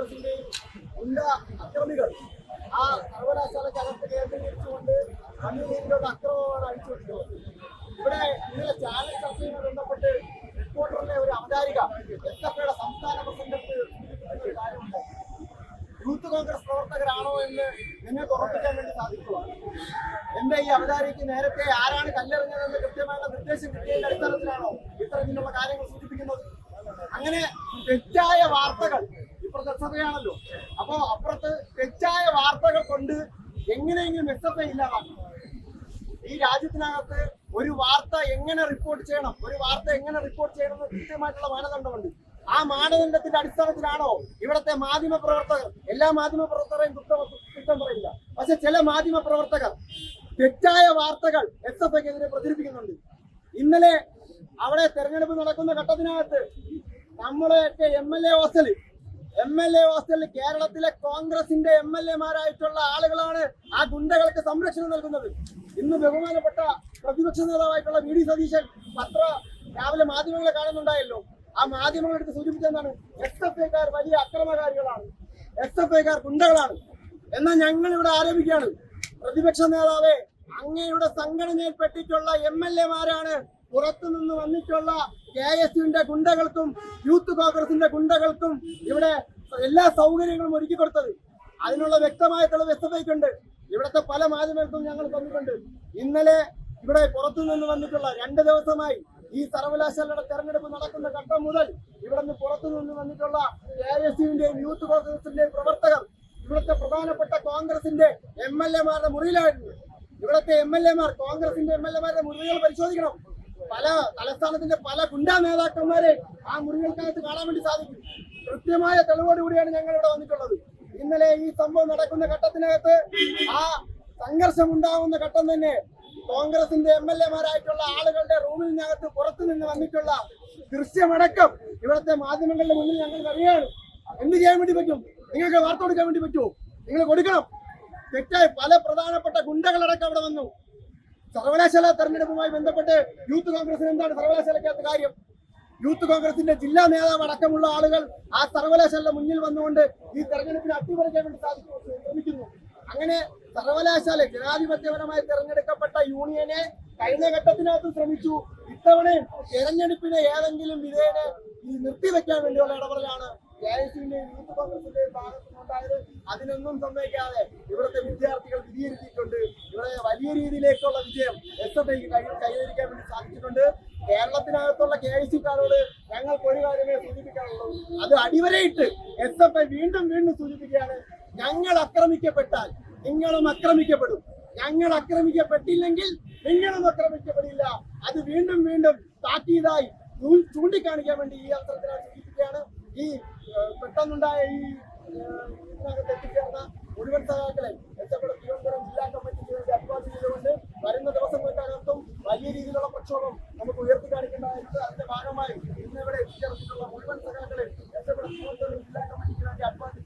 കോൺഗ്രസിന്റെയും ഉണ്ട അക്രമികൾ. ആ സർവകലാശാലക്കകത്ത് കേന്ദ്രീകരിച്ചുകൊണ്ട് മണ്ണിലുള്ള അക്രമമാണ് അഴിച്ചുവിട്ടത്. ഇവിടെ ഇന്നലെ ചാനൽ ചർച്ചയുമായി ബന്ധപ്പെട്ട് റിപ്പോർട്ടറിലെ ഒരു അവതാരിക എസ് എഫ് ഐയുടെ സംസ്ഥാന പ്രസിഡന്റ് യൂത്ത് കോൺഗ്രസ് പ്രവർത്തകരാണോ എന്ന് നിങ്ങൾക്ക് ഉറപ്പിക്കാൻ വേണ്ടി സാധിക്കുക എന്റെ ഈ അവതാരിക്ക് നേരത്തെ ആരാണ് കല്ലെറിഞ്ഞതെന്ന് കൃത്യമായുള്ള നിർദ്ദേശം കിട്ടിയതിന്റെ അടിസ്ഥാനത്തിലാണോ ഇത്തരത്തിലുള്ള കാര്യങ്ങൾ സൂചിപ്പിക്കുന്നത്? അങ്ങനെ തെറ്റായ വാർത്തകൾ സഭയാണല്ലോ അപ്പോ അപ്പുറത്ത് തെറ്റായ വാർത്തകൾ കൊണ്ട് എങ്ങനെയെങ്കിലും എസ് ഇല്ലാതാക്കും. ഈ രാജ്യത്തിനകത്ത് ഒരു വാർത്ത എങ്ങനെ റിപ്പോർട്ട് ചെയ്യണം? ഒരു വാർത്ത എങ്ങനെ റിപ്പോർട്ട് ചെയ്യണം എന്ന് കൃത്യമായിട്ടുള്ള മാനദണ്ഡമുണ്ട്. ആ മാനദണ്ഡത്തിന്റെ അടിസ്ഥാനത്തിലാണോ ഇവിടത്തെ മാധ്യമ പ്രവർത്തകർ? എല്ലാ മാധ്യമ പ്രവർത്തകരെയും കുറ്റം കുറ്റം പറയില്ല. പക്ഷെ ചില മാധ്യമ പ്രവർത്തകർ തെറ്റായ വാർത്തകൾ എസ് എഫ് ഐക്കെതിരെ പ്രചരിപ്പിക്കുന്നുണ്ട്. ഇന്നലെ അവിടെ തെരഞ്ഞെടുപ്പ് നടക്കുന്ന ഘട്ടത്തിനകത്ത് നമ്മളെയൊക്കെ എം എൽ എ ഹോസ്റ്റലിൽ എം എൽ എ ഹോസ്റ്റലിൽ കേരളത്തിലെ കോൺഗ്രസിന്റെ എം എൽ എമാരായിട്ടുള്ള ആളുകളാണ് ആ ഗുണ്ടകൾക്ക് സംരക്ഷണം നൽകുന്നത്. ഇന്ന് ബഹുമാനപ്പെട്ട പ്രതിപക്ഷ നേതാവായിട്ടുള്ള വി ഡി സതീശൻ പത്ര രാവിലെ മാധ്യമങ്ങളെ കാണുന്നുണ്ടായല്ലോ. ആ മാധ്യമങ്ങളെടുത്ത് സൂചിപ്പിച്ചെന്താണ് എസ് എഫ് ഐക്കാർ വലിയ അക്രമകാരികളാണ്. S F ഐക്കാർ ഗുണ്ടകളാണ്. എന്നാൽ ഞങ്ങൾ ഇവിടെ ആരോപിക്കുകയാണ് പ്രതിപക്ഷ നേതാവേ അങ്ങയുടെ സംഘടനയിൽപ്പെട്ടിട്ടുള്ള എം എൽ എമാരാണ് പുറത്തുനിന്ന് വന്നിട്ടുള്ള കെ എസ് യുവിന്റെ ഗുണ്ടകൾക്കും യൂത്ത് കോൺഗ്രസിന്റെ ഗുണ്ടകൾക്കും ഇവിടെ എല്ലാ സൗകര്യങ്ങളും ഒരുക്കി കൊടുത്തത്. അതിനുള്ള വ്യക്തമായ തെളിവ് എസ് ഇവിടുത്തെ പല മാധ്യമങ്ങൾക്കും ഞങ്ങൾ തന്നിട്ടുണ്ട്. ഇന്നലെ ഇവിടെ പുറത്തുനിന്ന് വന്നിട്ടുള്ള രണ്ട് ദിവസമായി ഈ സർവകലാശാലയുടെ തെരഞ്ഞെടുപ്പ് നടക്കുന്ന ഘട്ടം മുതൽ ഇവിടെ നിന്ന് പുറത്തുനിന്ന് വന്നിട്ടുള്ള കെ എസ് യുവിന്റെയും യൂത്ത് കോൺഗ്രസിന്റെയും പ്രവർത്തകർ ഇവിടുത്തെ പ്രധാനപ്പെട്ട കോൺഗ്രസിന്റെ എം എൽ എമാരുടെ മുറിയിലായിരുന്നു. ഇവിടുത്തെ എം എൽ എമാർ കോൺഗ്രസിന്റെ എം എൽ എമാരുടെ മുറികൾ പരിശോധിക്കണം. പല തലസ്ഥാനത്തിന്റെ പല ഗുണ്ടാ നേതാക്കന്മാരെ ആ മുറികൾക്കകത്ത് കാണാൻ വേണ്ടി സാധിക്കും. കൃത്യമായ തെളിവോടുകൂടിയാണ് ഞങ്ങൾ ഇവിടെ വന്നിട്ടുള്ളത്. ഇന്നലെ ഈ സംഭവം നടക്കുന്ന ഘട്ടത്തിനകത്ത് ആ സംഘർഷം ഉണ്ടാവുന്ന ഘട്ടം തന്നെ കോൺഗ്രസിന്റെ എം എൽ എമാരായിട്ടുള്ള ആളുകളുടെ റൂമിനകത്ത് പുറത്തു നിന്ന് വന്നിട്ടുള്ള ദൃശ്യമടക്കം ഇവിടുത്തെ മാധ്യമങ്ങളുടെ മുന്നിൽ ഞങ്ങൾ അറിയാണ് എന്ത് ചെയ്യാൻ വേണ്ടി പറ്റും? നിങ്ങൾക്ക് വാർത്ത കൊടുക്കാൻ വേണ്ടി പറ്റുമോ? നിങ്ങൾ കൊടുക്കണം. തെറ്റായി പല പ്രധാനപ്പെട്ട ഗുണ്ടകളടക്കം അവിടെ വന്നു. സർവകലാശാല തെരഞ്ഞെടുപ്പുമായി ബന്ധപ്പെട്ട് യൂത്ത് കോൺഗ്രസിന് എന്താണ് സർവകലാശാലയ്ക്കകത്ത് കാര്യം? യൂത്ത് കോൺഗ്രസിന്റെ ജില്ലാ നേതാവ് അടക്കമുള്ള ആളുകൾ ആ സർവകലാശാലയുടെ മുന്നിൽ വന്നുകൊണ്ട് ഈ തെരഞ്ഞെടുപ്പിനെ അട്ടിമറിക്കാൻ വേണ്ടി സാധിക്കുന്നു അങ്ങനെ സർവകലാശാല ജനാധിപത്യപരമായി തെരഞ്ഞെടുക്കപ്പെട്ട യൂണിയനെ കഴിഞ്ഞ ഘട്ടത്തിനകത്ത് ശ്രമിച്ചു. ഇത്തവണയും തെരഞ്ഞെടുപ്പിനെ ഏതെങ്കിലും വിധേയനെ നിർത്തിവെക്കാൻ വേണ്ടിയുള്ള ഇടപെടലാണ് കെ യൂത്ത് കോൺഗ്രസിന്റെയും ഭാഗത്തുനിന്നുണ്ടായത് അതിനൊന്നും സമ്മതിക്കാതെ ഇവിടുത്തെ വിദ്യാർത്ഥികൾ വിധിയിരുത്തിയിട്ടുണ്ട് ഇവിടെ വലിയ രീതിയിലേക്കുള്ള വിജയം എസ് എഫ് ഐക്ക് കൈവരിക്കാൻ വേണ്ടി സാധിച്ചിട്ടുണ്ട്. കേരളത്തിനകത്തുള്ള കെ എസ് യുക്കാരോട് ഞങ്ങൾക്ക് ഒരു കാര്യമേ സൂചിപ്പിക്കാനുള്ളൂ. അത് അടിവരയിട്ട് എസ് എഫ് ഐ വീണ്ടും വീണ്ടും സൂചിപ്പിക്കുകയാണ്. ഞങ്ങൾ ആക്രമിക്കപ്പെട്ടാൽ നിങ്ങളും ആക്രമിക്കപ്പെടും. ഞങ്ങൾ ആക്രമിക്കപ്പെട്ടില്ലെങ്കിൽ നിങ്ങളും ആക്രമിക്കപ്പെടില്ല. അത് വീണ്ടും വീണ്ടും താക്കീതായി ചൂണ്ടിക്കാണിക്കാൻ വേണ്ടി ഈ അവസരത്തിനായി സൂചിപ്പിക്കുകയാണ്. ഈ പെട്ടെന്നുണ്ടായ ഈ ഇതിനകത്ത് എത്തിച്ചേർന്ന മുഴുവൻ സഹാക്കളെ എത്തപ്പെട്ട തിരുവനന്തപുരം ജില്ലാ കമ്മിറ്റിക്ക് വേണ്ടി അഭിവാദ്യം ചെയ്തുകൊണ്ട് വരുന്ന ദിവസങ്ങൾക്കകത്തും വലിയ രീതിയിലുള്ള പ്രക്ഷോഭം നമുക്ക് ഉയർത്തി കാണിക്കേണ്ടതായിട്ട് അതിന്റെ ഭാഗമായി ഇന്നിവിടെ എത്തിച്ചേർന്നിട്ടുള്ള മുഴുവൻ സഹാക്കളെ എത്തപ്പെട്ട തിരുവനന്തപുരം ജില്ലാ കമ്മിറ്റിക്ക് വേണ്ടി അഭിവാദ്യം